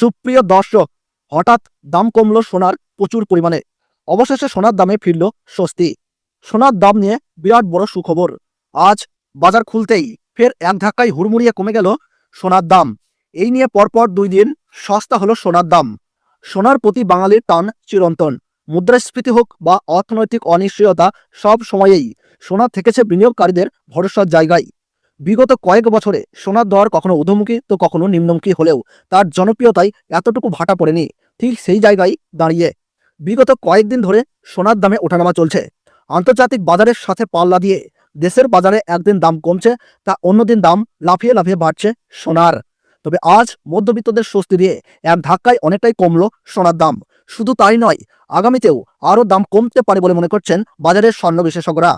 সুপ্রিয় দর্শক, হঠাৎ দাম কমল সোনার প্রচুর পরিমাণে। অবশেষে সোনার দামে ফিরল স্বস্তি। সোনার দাম নিয়ে বিরাট বড় সুখবর। আজ বাজার খুলতেই ফের এক ধাক্কায় হুড়মুড়িয়ে কমে গেল সোনার দাম। এই নিয়ে পরপর দুই দিন সস্তা হলো সোনার দাম। সোনার প্রতি বাঙালির টান চিরন্তন। মুদ্রাস্ফীতি হোক বা অর্থনৈতিক অনিশ্চয়তা, সব সময়েই সোনা থেকেছে বিনিয়োগকারীদের ভরসার জায়গায়। বিগত কয়েক বছরে সোনার দর কখনো ঊর্ধ্বমুখী, তো কখনো নিম্নমুখী হলেও তার জনপ্রিয়তায় এতটুকু ভাটা পড়েনি। ঠিক সেই জায়গায় দাঁড়িয়ে বিগত কয়েকদিন ধরে সোনার দামে ওঠানামা চলছে। আন্তর্জাতিক বাজারের সাথে পাল্লা দিয়ে দেশের বাজারে একদিন দাম কমছে, তা অন্যদিন দাম লাফিয়ে লাফিয়ে বাড়ছে সোনার। তবে আজ মধ্যবিত্তদের স্বস্তি দিয়ে এক ধাক্কায় অনেকটাই কমলো সোনার দাম। শুধু তাই নয়, আগামীতেও আরও দাম কমতে পারে বলে মনে করছেন বাজারের স্বর্ণ বিশেষজ্ঞরা।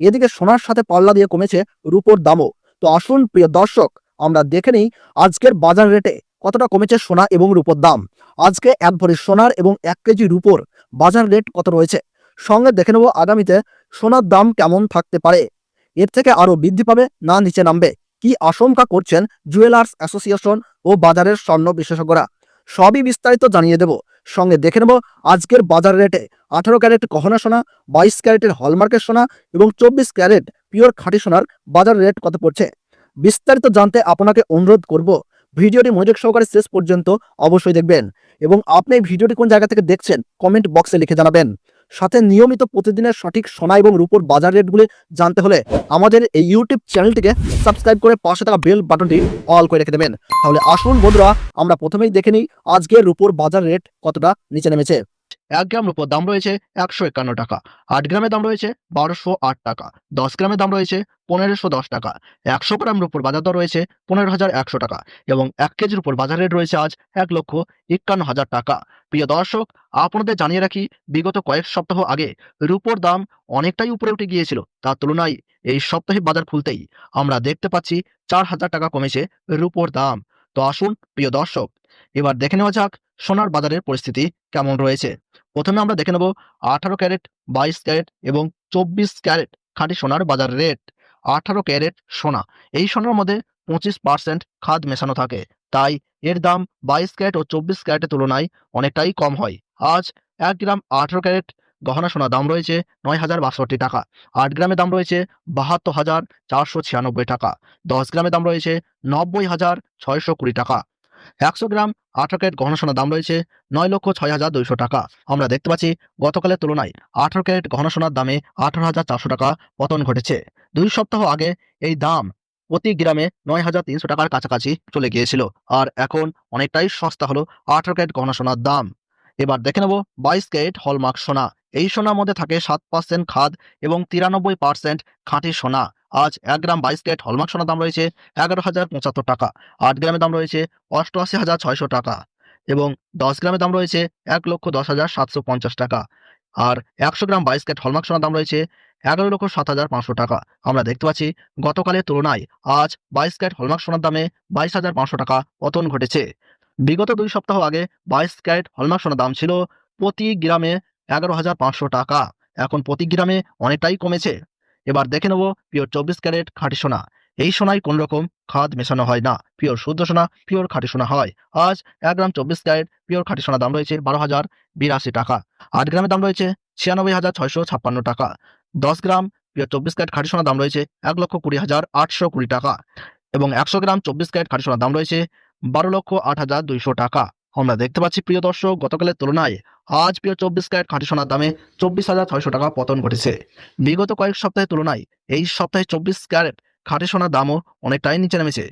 এদিকে সোনার সাথে পাল্লা দিয়ে কমেছে রূপোর দামও। তো আসুন প্রিয় দর্শক, আমরা দেখে নিই আজকের বাজার রেটে কতটা কমেছে সোনা এবং রূপোর দাম। আজকে এক ভরি সোনার এবং এক কেজি রূপোর বাজার রেট কত রয়েছে? সঙ্গে দেখে নেব আগামীতে সোনার দাম কেমন থাকতে পারে। এর থেকে আরও বৃদ্ধি পাবে না নিচে নামবে? কি আশঙ্কা করছেন জুয়েলার্স অ্যাসোসিয়েশন ও বাজারের স্বর্ণ বিশেষজ্ঞরা? সবই বিস্তারিত জানিয়ে দেব। সঙ্গে দেখে নেব আজকের বাজার রেটে। আঠারো ক্যারেট গহনা সোনা, বাইশ ক্যারেটের হলমার্কের সোনা এবং চব্বিশ ক্যারেট পিওর খাঁটি সোনার বাজার রেট কত পড়ছে? বিস্তারিত জানতে আপনাকে অনুরোধ করব। ভিডিওটি মনোযোগ সহকারে শেষ পর্যন্ত অবশ্যই দেখবেন এবং আপনি ভিডিওটি কোন জায়গা থেকে দেখছেন কমেন্ট বক্সে লিখে জানাবেন। সাথে নিয়মিত প্রতিদিনের সঠিক সোনা এবং রূপোর বাজার রেটগুলি জানতে হলে আমাদের এই ইউটিউব চ্যানেলটিকে সাবস্ক্রাইব করে পাশে থাকা বেল বাটনটি অল করে রেখে দেবেন। তাহলে আসুন বন্ধুরা, আমরা প্রথমেই দেখে নিই আজকে রূপোর বাজার রেট কতটা নিচে নেমেছে। এক গ্রাম রূপোর দাম রয়েছে একশো একান্ন টাকা। আট গ্রামের দাম রয়েছে বারোশো আট টাকা। দশ গ্রামের দাম রয়েছে পনেরোশো দশ টাকা। একশো গ্রাম রূপোর বাজার দর রয়েছে পনেরো হাজার একশো টাকা এবং এক কেজির উপর বাজার রেট রয়েছে আজ এক লক্ষ একান্ন হাজার টাকা। প্রিয় দর্শক, আপনাদের জানিয়ে রাখি, বিগত কয়েক সপ্তাহ আগে রূপোর দাম অনেকটাই উপরে উঠে গিয়েছিল। তার তুলনায় এই সপ্তাহে বাজার খুলতেই আমরা দেখতে পাচ্ছি চার হাজার টাকা কমেছে রূপোর দাম। তো আসুন, প্রিয় দর্শক, এবার দেখে নেওয়া যাক সোনার বাজারের পরিস্থিতি কেমন রয়েছে। প্রথমে আমরা দেখে নেব আঠারো ক্যারেট, বাইশ ক্যারেট এবং চব্বিশ ক্যারেট খাঁটি সোনার বাজার রেট। আঠারো ক্যারেট সোনা, এই সোনার মধ্যে পঁচিশ পার্সেন্ট খাদ মেশানো থাকে। তাই এর দাম বাইশ ক্যারেট ও চব্বিশ ক্যারেটের তুলনায় অনেকটাই কম হয়। আজ এক গ্রাম আঠারো ক্যারেট গহনা সোনার দাম রয়েছে নয় হাজার বাষট্টি টাকা। আট গ্রামের দাম রয়েছে বাহাত্তর হাজার চারশো ছিয়ানব্বই টাকা। দশ গ্রামের দাম রয়েছে নব্বই হাজার ছয়শো কুড়ি টাকা। একশো গ্রাম আঠারো ক্যারেট গহনা সোনার দাম রয়েছে নয় লক্ষ ছয় হাজার দুইশো টাকা। আমরা দেখতে পাচ্ছি, গতকালের তুলনায় আঠারো ক্যারেট গহনা সোনার দামে আঠারো হাজার চারশো টাকা পতন ঘটেছে। দুই সপ্তাহ আগে এই দাম প্রতি গ্রামে নয় হাজার তিনশো টাকার কাছাকাছি চলে গিয়েছিল আর এখন অনেকটাই সস্তা হলো আঠারো ক্যারেট গহনা সোনার দাম। এবার দেখে নেব বাইশ ক্যারেট হলমার্ক সোনা। এই সোনার মধ্যে থাকে সাত পার্সেন্ট খাদ এবং তিরানব্বই পার্সেন্ট খাঁটি সোনা। আজ এক গ্রাম বাইশ ক্যারেট হলমার্ক সোনার দাম রয়েছে এগারো হাজার পঁচাত্তর টাকা। আট গ্রামের দাম রয়েছে অষ্টআশি হাজার ছয়শো টাকা এবং দশ গ্রামের দাম রয়েছে এক লক্ষ দশ হাজার সাতশো পঞ্চাশ টাকা। আর একশো গ্রাম বাইশ ক্যারেট হলমার্ক সোনার দাম রয়েছে এগারো লক্ষ সাত হাজার পাঁচশো টাকা। আমরা দেখতে পাচ্ছি গতকালের তুলনায় আজ বাইশ ক্যারেট হলমার্ক সোনার দামে বাইশ হাজার পাঁচশো টাকা পতন ঘটেছে। বিগত দুই সপ্তাহ আগে বাইশ ক্যারেট হলমার্ক সোনার দাম ছিল প্রতি গ্রামে এগারো হাজার পাঁচশো টাকা। এখন প্রতি গ্রামে অনেকটাই কমেছে। এবার দেখে নেব পিওর চব্বিশ ক্যারেট খাঁটি সোনা। এই সোনায় কোন রকম খাদ মেশানো হয় না। পিওর শুদ্ধ সোনা, পিওর খাঁটি সোনা হয়। আজ এক গ্রাম চব্বিশ ক্যারেট পিওর খাঁটি সোনা দাম রয়েছে বারো হাজার বিরাশি টাকা। আট গ্রামের দাম রয়েছে ছিয়ানব্বই হাজার ছয়শো ছাপ্পান্ন টাকা। দশ গ্রাম পিওর চব্বিশ ক্যারেট খাঁটি সোনার দাম রয়েছে এক লক্ষ কুড়ি হাজার আটশো কুড়ি টাকা। এবং একশো গ্রাম চব্বিশ ক্যারেট খাঁটি সোনার দাম রয়েছে বারো লক্ষ আট হাজার দুইশো টাকা। আমরা দেখতে পাচ্ছি, প্রিয় দর্শক, গতকালের তুলনায় আজ প্রিয় চব্বিশ ক্যারেট খাঁটি সোনার দামে চব্বিশ হাজার ছয়শো টাকা পতন ঘটেছে। বিগত কয়েক সপ্তাহের তুলনায় এই সপ্তাহে চব্বিশ ক্যারেট খাঁটি সোনার দামও অনেকটাই নিচে নেমেছে।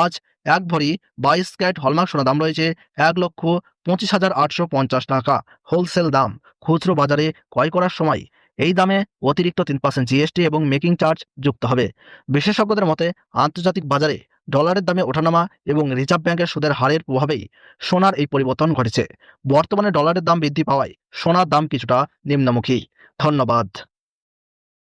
আজ এক ভরি বাইশ ক্যারেট হলমার্ক সোনার দাম রয়েছে এক লক্ষ পঁচিশ হাজার আটশো পঞ্চাশ টাকা। হোলসেল দাম খুচরো বাজারে ক্রয় করার সময় এই দামে অতিরিক্ত তিন পার্সেন্ট জিএসটি এবং মেকিং চার্জ যুক্ত হবে। বিশেষজ্ঞদের মতে, আন্তর্জাতিক বাজারে ডলারের দামে ওঠানামা এবং রিজার্ভ ব্যাংকের সুদের হারের প্রভাবেই সোনার এই পরিবর্তন ঘটেছে। বর্তমানে ডলারের দাম বৃদ্ধি পাওয়ায় সোনার দাম কিছুটা নিম্নমুখী। ধন্যবাদ।